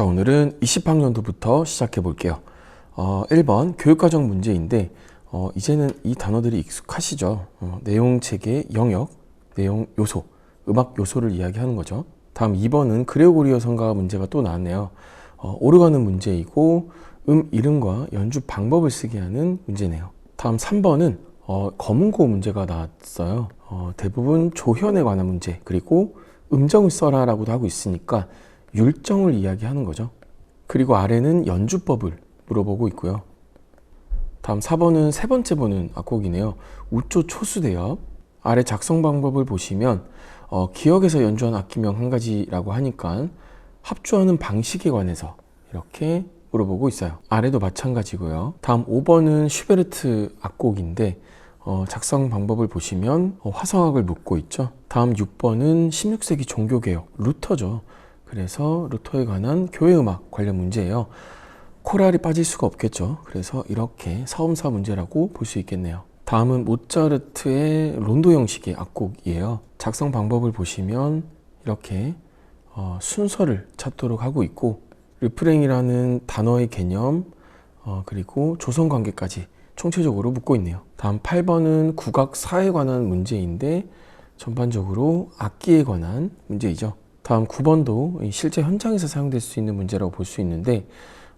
자, 오늘은 20학년도부터 시작해 볼게요. 어, 1번 교육과정 문제인데, 어, 이제는 이 단어들이 익숙하시죠? 어, 내용 체계, 영역, 내용 요소, 음악 요소를 이야기하는 거죠. 다음 2번은 그레고리오 성가 문제가 또 나왔네요. 어, 오르가는 문제이고, 음 이름과 연주 방법을 쓰게 하는 문제네요. 다음 3번은 어, 검은고 문제가 나왔어요. 어, 대부분 조현에 관한 문제, 그리고 음정을 써라 라고도 하고 있으니까 율정을 이야기하는 거죠. 그리고 아래는 연주법을 물어보고 있고요. 다음 4번은 세 번째 보는 악곡이네요. 우조 초수대엽. 아래 작성 방법을 보시면 어, 기억에서 연주한 악기명 한 가지라고 하니까 합주하는 방식에 관해서 이렇게 물어보고 있어요. 아래도 마찬가지고요. 다음 5번은 슈베르트 악곡인데 어, 작성 방법을 보시면 어, 화성학을 묻고 있죠. 다음 6번은 16세기 종교개혁 루터죠. 그래서 루터에 관한 교회 음악 관련 문제예요. 코랄이 빠질 수가 없겠죠. 그래서 이렇게 사음사 문제라고 볼 수 있겠네요. 다음은 모차르트의 론도 형식의 악곡이에요. 작성 방법을 보시면 이렇게 어, 순서를 찾도록 하고 있고 르프랭이라는 단어의 개념 어, 그리고 조선 관계까지 총체적으로 묻고 있네요. 다음 8번은 국악 사에 관한 문제인데 전반적으로 악기에 관한 문제이죠. 다음 9번도 실제 현장에서 사용될 수 있는 문제라고 볼 수 있는데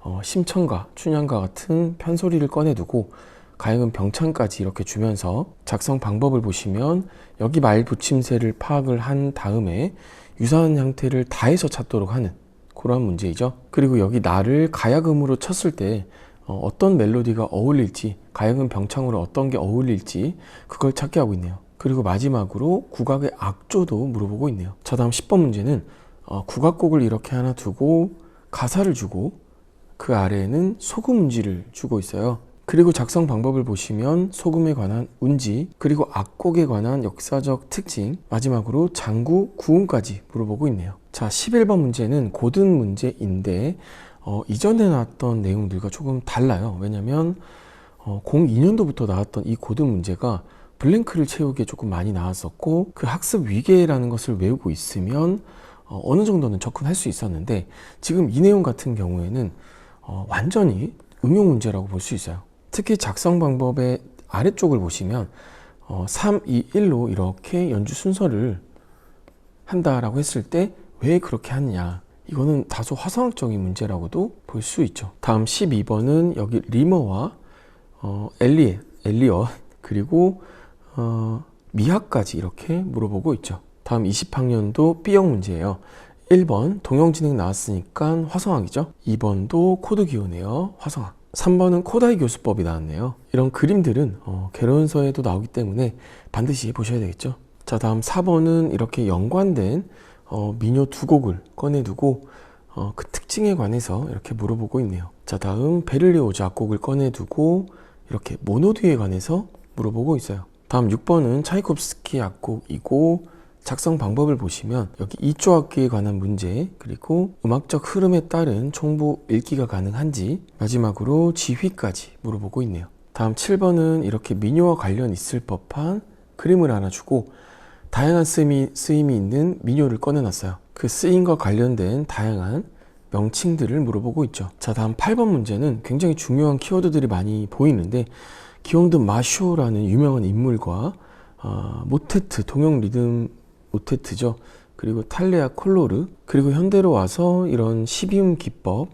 어, 심청과 춘향과 같은 편소리를 꺼내두고 가행은 병창까지 이렇게 주면서 작성 방법을 보시면 여기 말 붙임새를 파악을 한 다음에 유사한 형태를 다해서 찾도록 하는 그런 문제이죠. 그리고 여기 나를 가야금으로 쳤을 때 어, 어떤 멜로디가 어울릴지 가야금 병창으로 어떤 게 어울릴지 그걸 찾게 하고 있네요. 그리고 마지막으로 국악의 악조도 물어보고 있네요. 자 다음 10번 문제는 어, 국악곡을 이렇게 하나 두고 가사를 주고 그 아래에는 소금 운지를 주고 있어요. 그리고 작성 방법을 보시면 소금에 관한 운지, 그리고 악곡에 관한 역사적 특징, 마지막으로 장구, 구음까지 물어보고 있네요. 자, 11번 문제는 고등 문제인데, 어, 이전에 나왔던 내용들과 조금 달라요. 왜냐면, 어, 02년도부터 나왔던 이 고등 문제가 블랭크를 채우기에 조금 많이 나왔었고, 그 학습 위계라는 것을 외우고 있으면, 어, 어느 정도는 접근할 수 있었는데, 지금 이 내용 같은 경우에는, 어, 완전히 응용 문제라고 볼 수 있어요. 특히 작성 방법의 아래쪽을 보시면 어, 3, 2, 1로 이렇게 연주 순서를 한다라고 했을 때 왜 그렇게 하느냐 이거는 다소 화성학적인 문제라고도 볼 수 있죠 다음 12번은 여기 리머와 어, 엘리, 엘리엇 그리고 어, 미학까지 이렇게 물어보고 있죠 다음 20학년도 B형 문제예요 1번 동영진행 나왔으니까 화성학이죠 2번도 코드 기호네요 화성학 3번은 코다이 교수법이 나왔네요. 이런 그림들은 어, 개론서에도 나오기 때문에 반드시 보셔야 되겠죠. 자 다음 4번은 이렇게 연관된 어, 민요 두 곡을 꺼내두고 어, 그 특징에 관해서 이렇게 물어보고 있네요. 자 다음 베를리오즈 악곡을 꺼내두고 이렇게 모노디에 관해서 물어보고 있어요. 다음 6번은 차이콥스키 악곡이고 작성 방법을 보시면 여기 2조 악기에 관한 문제 그리고 음악적 흐름에 따른 총부 읽기가 가능한지 마지막으로 지휘까지 물어보고 있네요. 다음 7번은 이렇게 민요와 관련 있을 법한 그림을 하나 주고 다양한 쓰임이, 쓰임이 있는 민요를 꺼내놨어요. 그 쓰임과 관련된 다양한 명칭들을 물어보고 있죠. 자 다음 8번 문제는 굉장히 중요한 키워드들이 많이 보이는데 기용드 마쇼라는 유명한 인물과 어, 모테트 동영 리듬 모테트죠. 그리고 탈레아 콜로르 그리고 현대로 와서 이런 12음 기법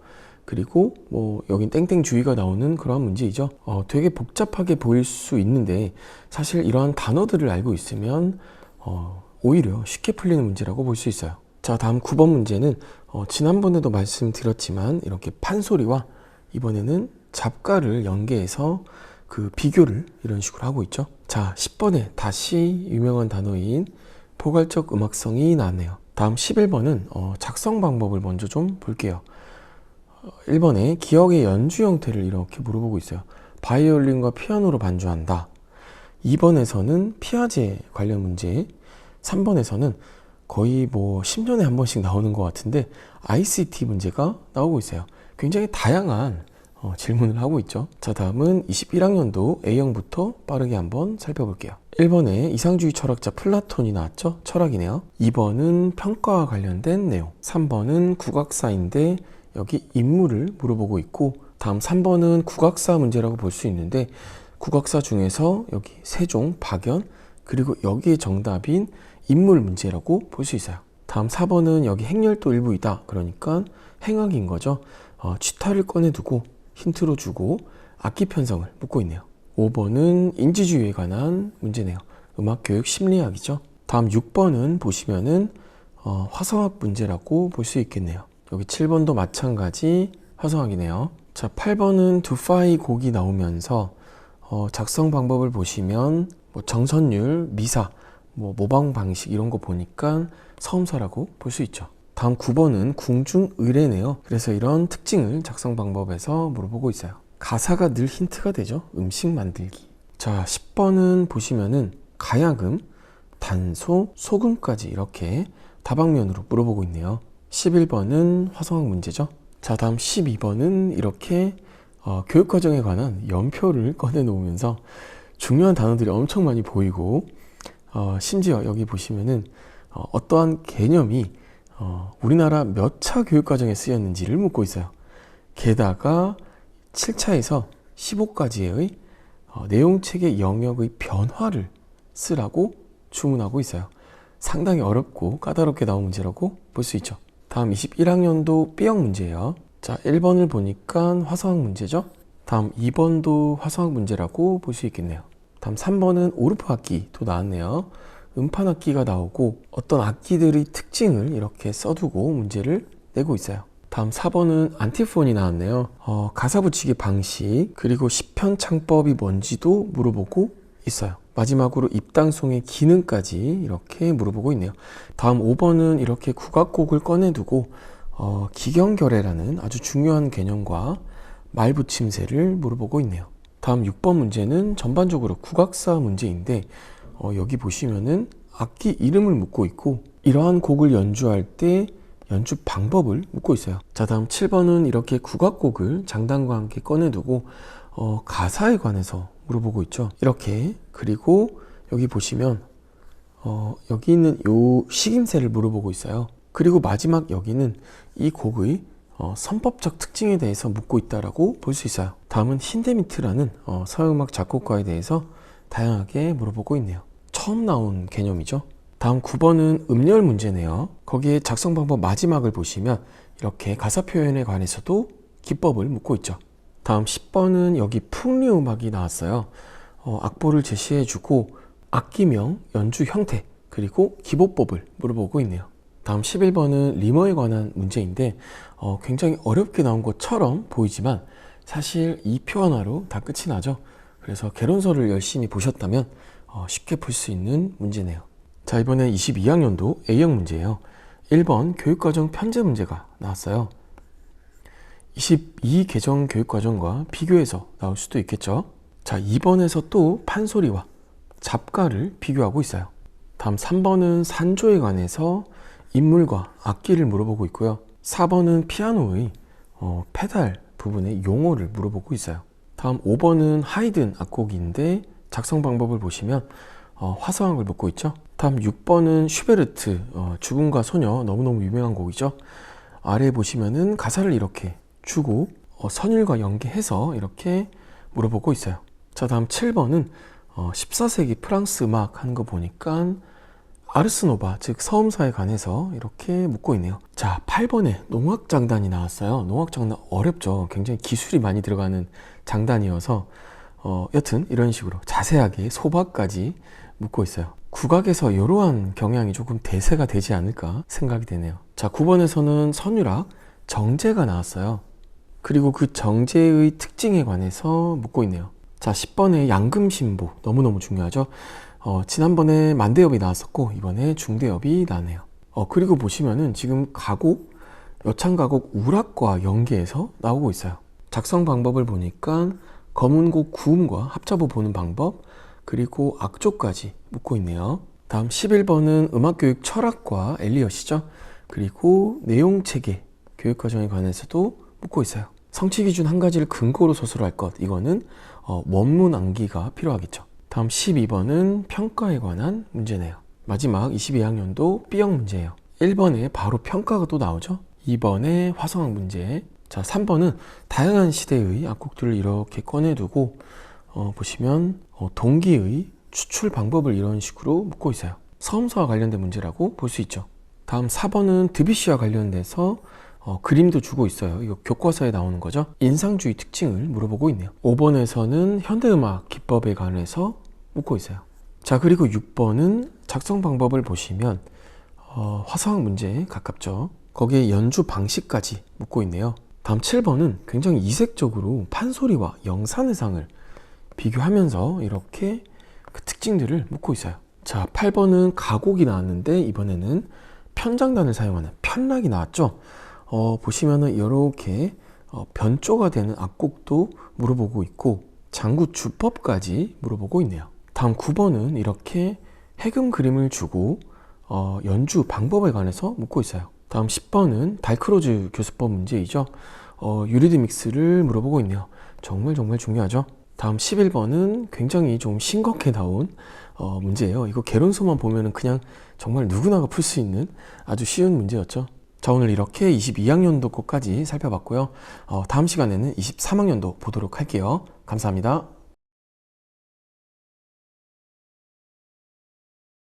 그리고 뭐 여긴 땡땡 주의가 나오는 그러한 문제이죠. 어, 되게 복잡하게 보일 수 있는데 사실 이러한 단어들을 알고 있으면 어, 오히려 쉽게 풀리는 문제라고 볼 수 있어요. 자 다음 9번 문제는 어, 지난번에도 말씀드렸지만 이렇게 판소리와 이번에는 잡가를 연계해서 그 비교를 이런 식으로 하고 있죠. 자 10번에 다시 유명한 단어인 포괄적 음악성이 나왔네요. 다음 11번은 어, 작성 방법을 먼저 좀 볼게요. 1번에 기억의 연주 형태를 이렇게 물어보고 있어요. 바이올린과 피아노로 반주한다. 2번에서는 피아제 관련 문제, 3번에서는 거의 뭐 10년에 한 번씩 나오는 것 같은데 ICT 문제가 나오고 있어요. 굉장히 다양한 어, 질문을 하고 있죠. 자, 다음은 21학년도 A형부터 빠르게 한번 살펴볼게요. 1번에 이상주의 철학자 플라톤이 나왔죠? 철학이네요. 2번은 평가와 관련된 내용. 3번은 국악사인데 여기 인물을 물어보고 있고 다음 3번은 국악사 문제라고 볼 수 있는데 국악사 중에서 여기 세종, 박연 그리고 여기에 정답인 인물 문제라고 볼 수 있어요. 다음 4번은 여기 행렬도 일부이다. 그러니까 행악인 거죠. 어, 취타를 꺼내두고 힌트로 주고 악기 편성을 묻고 있네요. 5번은 인지주의에 관한 문제네요. 음악교육 심리학이죠. 다음 6번은 보시면은 어, 화성학 문제라고 볼 수 있겠네요. 여기 7번도 마찬가지 화성학이네요. 자, 8번은 두 파이 곡이 나오면서 어, 작성 방법을 보시면 뭐 정선율, 미사, 뭐 모방 방식 이런 거 보니까 서음사라고 볼 수 있죠. 다음 9번은 궁중 의례네요. 그래서 이런 특징을 작성 방법에서 물어보고 있어요. 가사가 늘 힌트가 되죠. 음식 만들기. 자, 10번은 보시면은 가야금, 단소, 소금까지 이렇게 다방면으로 물어보고 있네요. 11번은 화성학 문제죠. 자, 다음 12번은 이렇게 어, 교육과정에 관한 연표를 꺼내놓으면서 중요한 단어들이 엄청 많이 보이고 어, 심지어 여기 보시면은 어, 어떠한 개념이 어, 우리나라 몇 차 교육과정에 쓰였는지를 묻고 있어요. 게다가 7차에서 15까지의 어, 내용책의 영역의 변화를 쓰라고 주문하고 있어요. 상당히 어렵고 까다롭게 나온 문제라고 볼 수 있죠. 다음 21학년도 B형 문제예요. 자, 1번을 보니까 화성학 문제죠. 다음 2번도 화성학 문제라고 볼 수 있겠네요. 다음 3번은 오르프 악기도 나왔네요. 음판 악기가 나오고 어떤 악기들의 특징을 이렇게 써두고 문제를 내고 있어요. 다음 4번은 안티폰이 나왔네요. 어, 가사 붙이기 방식 그리고 시편 창법이 뭔지도 물어보고 있어요. 마지막으로 입당송의 기능까지 이렇게 물어보고 있네요. 다음 5번은 이렇게 국악곡을 꺼내두고 어, 기경결애라는 아주 중요한 개념과 말 붙임새를 물어보고 있네요. 다음 6번 문제는 전반적으로 국악사 문제인데 어, 여기 보시면은 악기 이름을 묻고 있고 이러한 곡을 연주할 때 연주 방법을 묻고 있어요. 자, 다음 7번은 이렇게 국악곡을 장단과 함께 꺼내두고 어, 가사에 관해서 물어보고 있죠. 이렇게 그리고 여기 보시면 어, 여기 있는 요 식임새를 물어보고 있어요. 그리고 마지막 여기는 이 곡의 어, 선법적 특징에 대해서 묻고 있다라고 볼 수 있어요. 다음은 힌데미트라는 어, 서양음악 작곡가에 대해서 다양하게 물어보고 있네요. 처음 나온 개념이죠. 다음 9번은 음열 문제네요. 거기에 작성 방법 마지막을 보시면 이렇게 가사 표현에 관해서도 기법을 묻고 있죠. 다음 10번은 여기 풍류 음악이 나왔어요. 어, 악보를 제시해주고 악기명, 연주 형태, 그리고 기보법을 물어보고 있네요. 다음 11번은 리머에 관한 문제인데 어, 굉장히 어렵게 나온 것처럼 보이지만 사실 이 표 하나로 다 끝이 나죠. 그래서 개론서를 열심히 보셨다면 어, 쉽게 풀 수 있는 문제네요. 자 이번에 22학년도 A형 문제예요. 1번 교육과정 편제 문제가 나왔어요. 22 개정 교육과정과 비교해서 나올 수도 있겠죠. 자 2번에서 또 판소리와 잡가를 비교하고 있어요. 다음 3번은 산조에 관해서 인물과 악기를 물어보고 있고요. 4번은 피아노의 어, 페달 부분의 용어를 물어보고 있어요. 다음 5번은 하이든 악곡인데 작성 방법을 보시면 어, 화성학을 묻고 있죠. 다음 6번은 슈베르트 어, 죽음과 소녀 너무너무 유명한 곡이죠. 아래 보시면은 가사를 이렇게 주고 어, 선율과 연계해서 이렇게 물어보고 있어요. 자 다음 7번은 어, 14세기 프랑스 음악 하는 거 보니까 아르스노바 즉 서음사에 관해서 이렇게 묻고 있네요. 자 8번에 농악장단이 나왔어요. 농악장단 어렵죠. 굉장히 기술이 많이 들어가는 장단이어서 어, 여튼 이런 식으로 자세하게 소박까지 묻고 있어요. 국악에서 이러한 경향이 조금 대세가 되지 않을까 생각이 되네요. 자, 9번에서는 선율학 정제가 나왔어요. 그리고 그 정제의 특징에 관해서 묻고 있네요. 자, 10번에 양금신보 너무너무 중요하죠. 어, 지난번에 만대엽이 나왔었고 이번에 중대엽이 나네요. 어, 그리고 보시면은 지금 가곡 여창가곡 우락과 연계해서 나오고 있어요. 작성 방법을 보니까 검은곡 구음과 합자부 보는 방법 그리고 악조까지 묻고 있네요. 다음 11번은 음악교육 철학과 엘리엇이죠. 그리고 내용 체계 교육과정에 관해서도 묻고 있어요. 성취 기준 한 가지를 근거로 서술할 것 이거는 어, 원문 암기가 필요하겠죠. 다음 12번은 평가에 관한 문제네요. 마지막 22학년도 B형 문제예요. 1번에 바로 평가가 또 나오죠. 2번에 화성학 문제, 자, 3번은 다양한 시대의 악곡들을 이렇게 꺼내두고 어, 보시면 어, 동기의 추출 방법을 이런 식으로 묻고 있어요. 섬서와 관련된 문제라고 볼 수 있죠. 다음 4번은 드뷔시와 관련돼서 어, 그림도 주고 있어요. 이거 교과서에 나오는 거죠. 인상주의 특징을 물어보고 있네요. 5번에서는 현대음악 기법에 관해서 묻고 있어요. 자, 그리고 6번은 작성 방법을 보시면 어, 화성학 문제에 가깝죠. 거기에 연주 방식까지 묻고 있네요. 다음 7번은 굉장히 이색적으로 판소리와 영산의상을 비교하면서 이렇게 그 특징들을 묻고 있어요. 자, 8번은 가곡이 나왔는데 이번에는 편장단을 사용하는 편락이 나왔죠. 어, 보시면은 이렇게 어, 변조가 되는 악곡도 물어보고 있고 장구 주법까지 물어보고 있네요. 다음 9번은 이렇게 해금 그림을 주고 어, 연주 방법에 관해서 묻고 있어요. 다음 10번은 달크로즈 교수법 문제이죠. 어, 유리드믹스를 물어보고 있네요. 정말 정말 중요하죠. 다음 11번은 굉장히 좀 싱겁게 나온 어, 문제예요. 이거 개론서만 보면은 그냥 정말 누구나가 풀 수 있는 아주 쉬운 문제였죠. 자, 오늘 이렇게 22학년도 것까지 살펴봤고요. 어, 다음 시간에는 23학년도 보도록 할게요. 감사합니다.